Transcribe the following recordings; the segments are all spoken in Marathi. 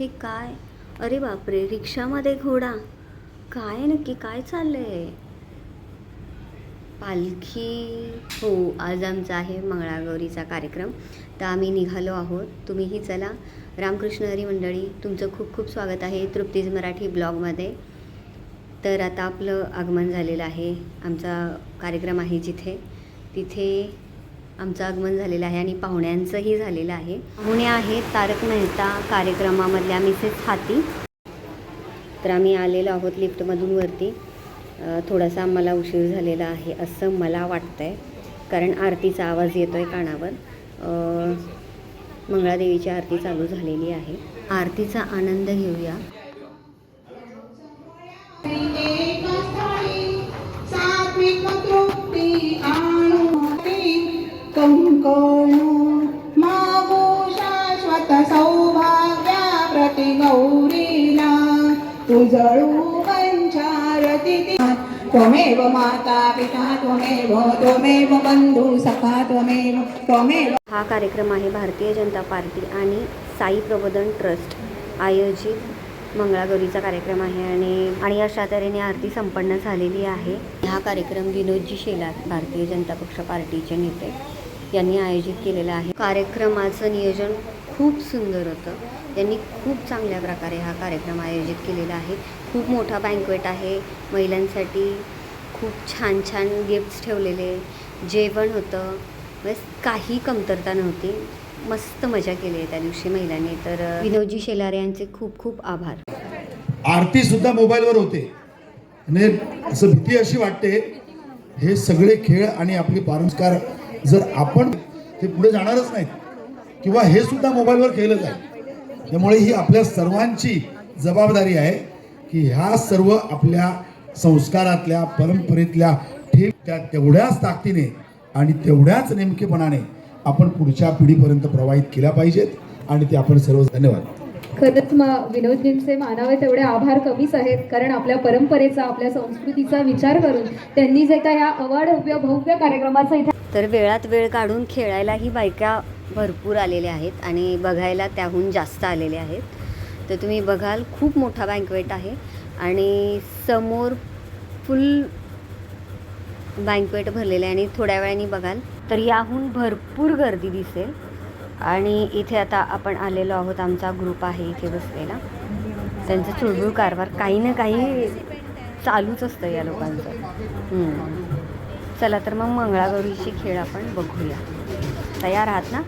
हे काय? अरे बापरे रिक्षामध्ये घोडा. काय नक्की? काय चाललंय? पालखी. हो आज आमचा आहे मंगळागौरीचा कार्यक्रम. तर आम्ही निघालो आहोत. तुम्हीही चला. रामकृष्ण हरी मंडळी तुमचं खूप खूप स्वागत आहे तृप्तीज मराठी ब्लॉगमध्ये. तर आता आपलं आगमन झालेलं आहे. आमचा कार्यक्रम आहे जिथे. तिथे आमचं आगमन झालेलं आहे आणि पाहुण्यांचंही झालेलं आहे. पाहुणे आहेत तारक मेहता कार्यक्रमामधल्या मिसेस हाती तर आम्ही आलेलो आहोत लिफ्टमधून वरती. थोडासा आम्हाला उशीर झालेला आहे असं मला वाटतं आहे कारण आरतीचा आवाज येतो आहे कानावर मंगळादेवीची आरती चालू झालेली आहे. आरतीचा आनंद घेऊया. सात्विक कळू मागू शाश्वत सौभाग्या प्रति गौरीला तुझळू पंचारती त्वमेव माता पिता त्वमेव. त्वमेव बंधू सखा त्वमेव त्वमेव हा कार्यक्रम आहे भारतीय जनता पार्टी आणि साई प्रबोधन ट्रस्ट आयोजित मंगळागौरीचा कार्यक्रम आहे आणि आणि अशा तऱ्हेने आरती संपन्न झालेली आहे. हा कार्यक्रम विनोदजी शेलार भारतीय जनता पक्ष पार्टीचे नेते. यांनी आयोजित केलेला आहे. कार्यक्रमाचं नियोजन खूप सुंदर होतं. त्यांनी खूप चांगल्या प्रकारे हा कार्यक्रम आयोजित केलेला आहे. खूप मोठा बँकवेट आहे. महिलांसाठी खूप छान छान गिफ्ट्स ठेवलेले. जेवण होतं. बस काही कमतरता नव्हती. मस्त मजा केली आहे त्या दिवशी महिलांनी. तर विनोदजी शेलार यांचे खूप खूप आभार. आरती सुद्धा मोबाईलवर होते. आणि असं भीती अशी वाटते हे सगळे खेळ आणि आपली पारंस्कार जर आपण ते पुढे जाणारच नाहीत किंवा हे सुद्धा मोबाईलवर केलं जाईल त्यामुळे ही आपल्या सर्वांची जबाबदारी आहे की ह्या सर्व आपल्या संस्कारातल्या परंपरेतल्या ठीक त्या तेवढ्याच ताकदीने आणि तेवढ्याच नेमकेपणाने आपण पुढच्या पिढीपर्यंत प्रवाहित केल्या पाहिजेत. आणि ते आपण सर्व धन्यवाद. खरंच मा विनोदजींचे मानावे तेवढे आभार कमीच आहेत कारण आपल्या परंपरेचा आपल्या संस्कृतीचा विचार करून त्यांनी जे काय या अवाढव्य भव्य कार्यक्रमाचा इथे तर वेळात वेळ काढून खेळायलाही बायका भरपूर आलेल्या आहेत आणि बघायला त्याहून जास्त आलेले आहेत. तर तुम्ही बघाल खूप मोठा बँकवेट आहे आणि समोर फुल बँकवेट भरलेलं आहे आणि थोड्या वेळाने बघाल. तर याहून भरपूर गर्दी दिसेल आणि इथे आता आपण आलेलो आहोत. आमचा ग्रुप आहे इथे बसलेला. त्यांचं चुळबुळ कारभार काही ना काही चालूच असतं या लोकांचं. चला तर मग मंगळागौरीची खेळ आपण बघूया. तयार आहात ना?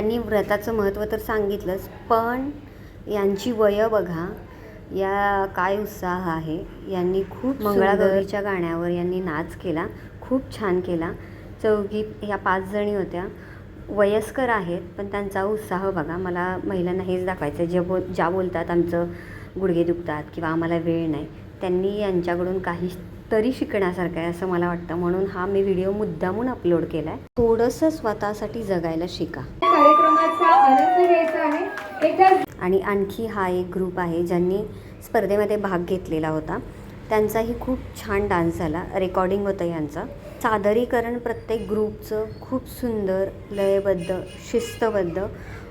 यांनी व्रताचं महत्त्व तर सांगितलंच पण यांची वय बघा या काय उत्साह आहे. यांनी खूप मंगळागौरीच्या गाण्यावर यांनी नाच केला खूप छान केला. चौघी ह्या पाच जणी होत्या. वयस्कर आहेत पण त्यांचा उत्साह बघा. मला महिलांना हेच दाखवायचं जे बोल ज्या बोलतात आमचं गुडघे दुखतात किंवा आम्हाला वेळ नाही त्यांनी यांच्याकडून काही तरी शिकण्यासारखं आहे असं मला वाटतं. म्हणून हा मी व्हिडिओ मुद्दामून अपलोड केला आहे थोडंसं स्वतःसाठी जगायला शिका. कार्यक्रमाचा आनंद घ्यायचा आहे. एकदा आणि आणखी हा एक ग्रुप आहे ज्यांनी स्पर्धेमध्ये भाग घेतलेला होता. त्यांचाही खूप छान डान्स झाला. रेकॉर्डिंग होतं यांचं. सादरीकरण प्रत्येक ग्रुपचं खूप सुंदर लयबद्ध शिस्तबद्ध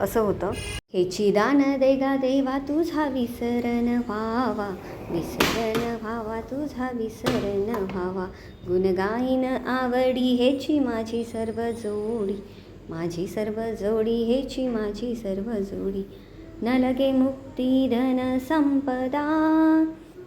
असं होतं. हेची दान देगा देवा तुझा विसरण व्हावा. विसरण व्हावा तुझा विसरण व्हावा. गुणगाईन आवडी हेची माझी सर्व जोडी. माझी सर्व जोडी हेची माझी सर्व जोडी. न लगे मुक्ती धन संपदा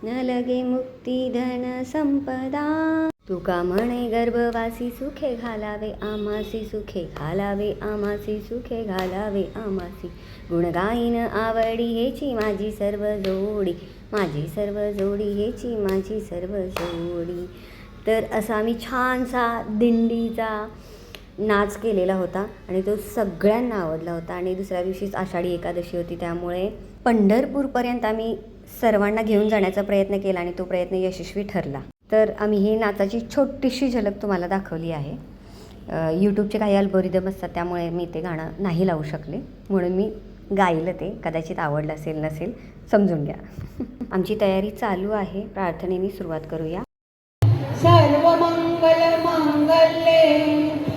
न लगे मुक्ती धन संपदा. तुका म्हणे गर्भवासी सुखे घालावे आमासी सुखे घालावे आमासी सुखे घालावे आमासी. गुणगाईन आवडी हेची माझी सर्व जोडी. माझी सर्व जोडी हेची माझी सर्व जोडी. तर असा मी छानसा दिंडीचा नाच केलेला होता आणि तो सगळ्यांना आवडला होता. आणि दुसऱ्या दिवशीच आषाढी एकादशी होती. त्यामुळे पंढरपूरपर्यंत आम्ही सर्वांना घेऊन जाण्याचा प्रयत्न केला आणि तो प्रयत्न यशस्वी ठरला. तर आम्ही ही नाचाची छोटीशी झलक तुम्हाला दाखवली आहे. यूट्यूबचे काही अल्गोरिदम असतात त्यामुळे मी ते गाणं नाही लावू शकले. म्हणून मी गायलं ते. कदाचित आवडलं असेल नसेल समजून घ्या. आमची तयारी चालू आहे. प्रार्थनेने सुरुवात करूया. सर्वमंगल मांगल्ये.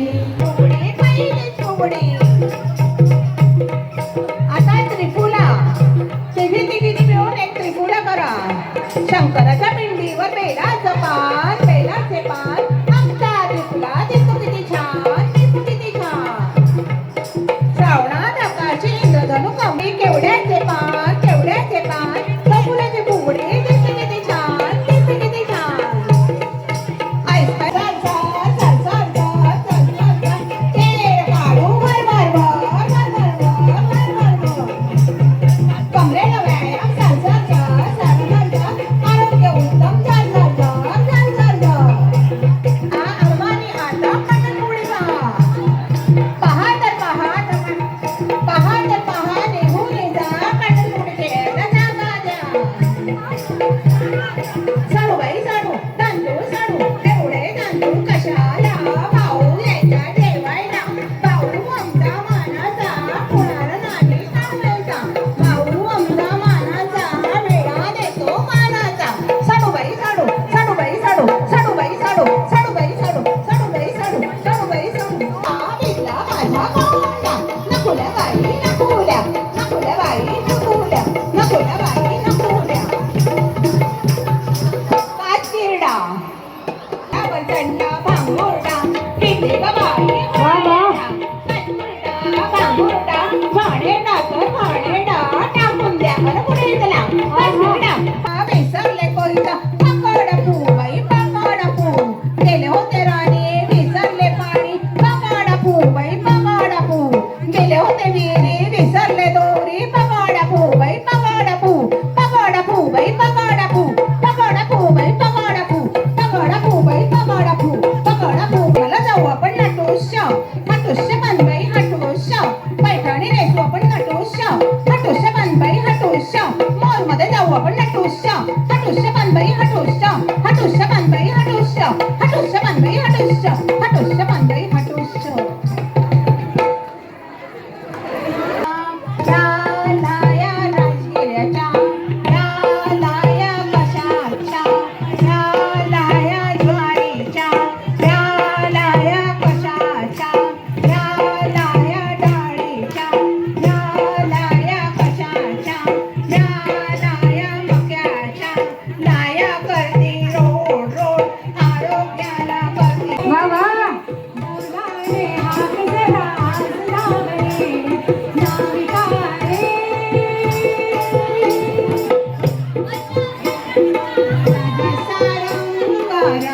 quebrar.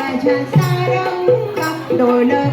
là trà xa đâu. Khắp đồi nơi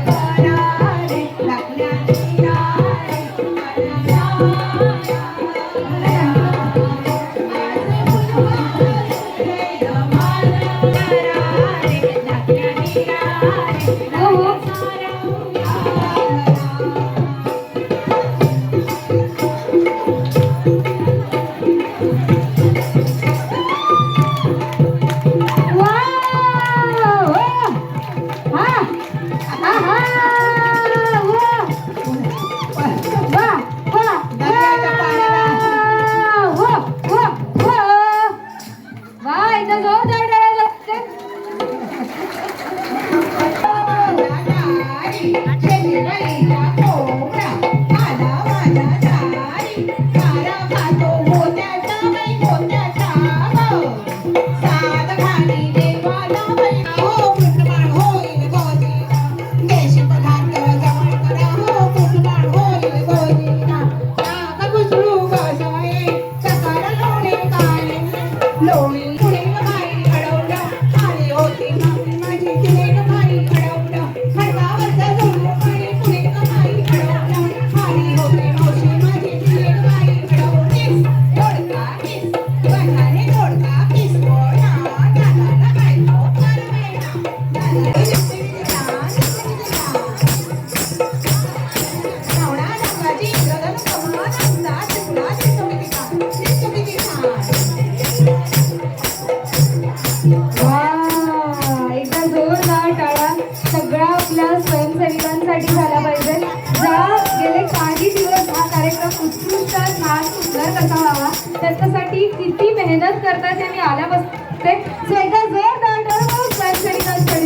कसा व्हावा? त्याच्यासाठी किती मेहनत करतात ते मी आल्या बसते सो एकदा जोरदार टाळा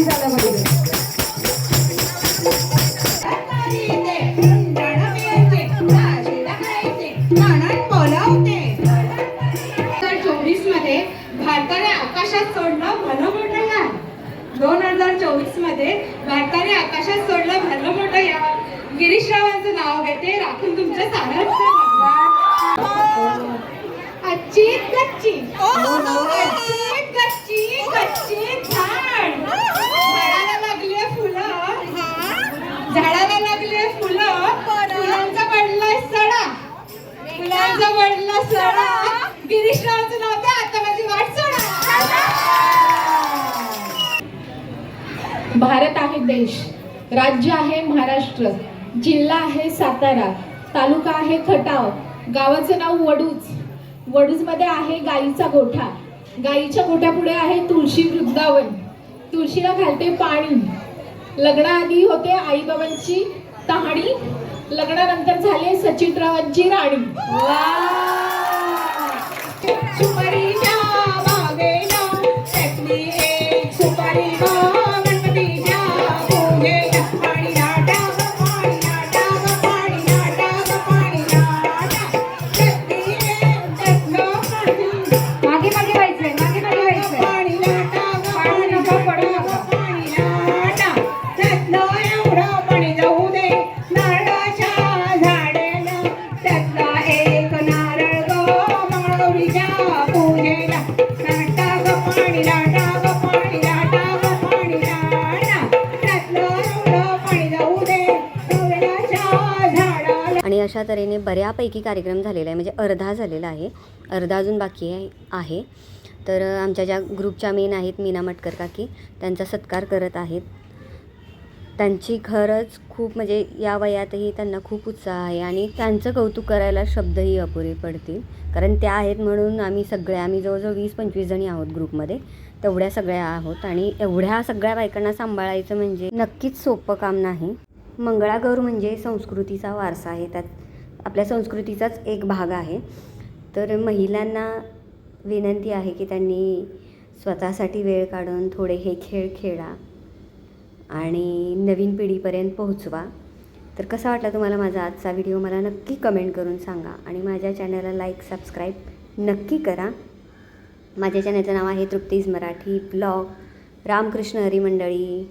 झाला म्हणजे ते भारताने आकाशात सोडलं भलं मोठं यान दोन हजार चोवीसमध्ये भारताने आकाशात सोडलं भलं मोठं या गिरीशरावांचं नाव घेते राखून तुमच्या सारा आजची गच्ची आजची गच्ची गच्ची झाड. झाडाला लागले फुलं. झाडाला लागले फुलं. फुलांचा पडलाय सडा. फुलांचा पडला सडा. गिरीशरावांचं नाव द्या आता माझी वाट सोडा. भारत आहे देश राज्य आहे महाराष्ट्र जिल्हा आहे सातारा तालुका आहे खटाव गावाचं नाव वडूज. वडूजमध्ये आहे गाईचा गोठा. गाईच्या गोठ्यापुढे आहे तुळशी वृंदावन. तुळशीला घालते पाणी. लग्नाआधी होते आईबाबांची तहाणी. लग्नानंतर झाले सचिनरावांची राणी. आणि अशा तऱ्हेने बऱ्यापैकी कार्यक्रम झालेला आहे म्हणजे अर्धा झालेला आहे. अर्धा अजून बाकी आहे. आहे. तर आमच्या ज्या ग्रुपच्या मेन आहेत मीना मटकर काकी त्यांचा सत्कार करत आहेत. त्यांची खरंच खूप म्हणजे या वयातही त्यांना खूप उत्साह आहे आणि त्यांचं कौतुक करायला शब्दही अपुरे पडतील. कारण त्या आहेत म्हणून आम्ही सगळ्या आम्ही जवळजवळ वीस पंचवीस जणी आहोत ग्रुपमध्ये. तेवढ्या सगळ्या आहोत आणि एवढ्या सगळ्या बायकांना सांभाळायचं म्हणजे नक्कीच सोपं काम नाही. मंगळागौर म्हणजे संस्कृतीचा वारसा आहे. त्यात आपल्या संस्कृतीचाच एक भाग आहे. तर महिलांना विनंती आहे की त्यांनी स्वतःसाठी वेळ काढून थोडे हे खेळ खेळा आणि नवीन पिढीपर्यंत पोहोचवा. तर कसा वाटला तुम्हाला माझा आजचा व्हिडिओ? मला नक्की कमेंट करून सांगा आणि माझ्या चॅनलला लाईक सबस्क्राईब नक्की करा. माझ्या चॅनलचं नाव आहे तृप्तीज मराठी ब्लॉग. रामकृष्ण हरी मंडळी.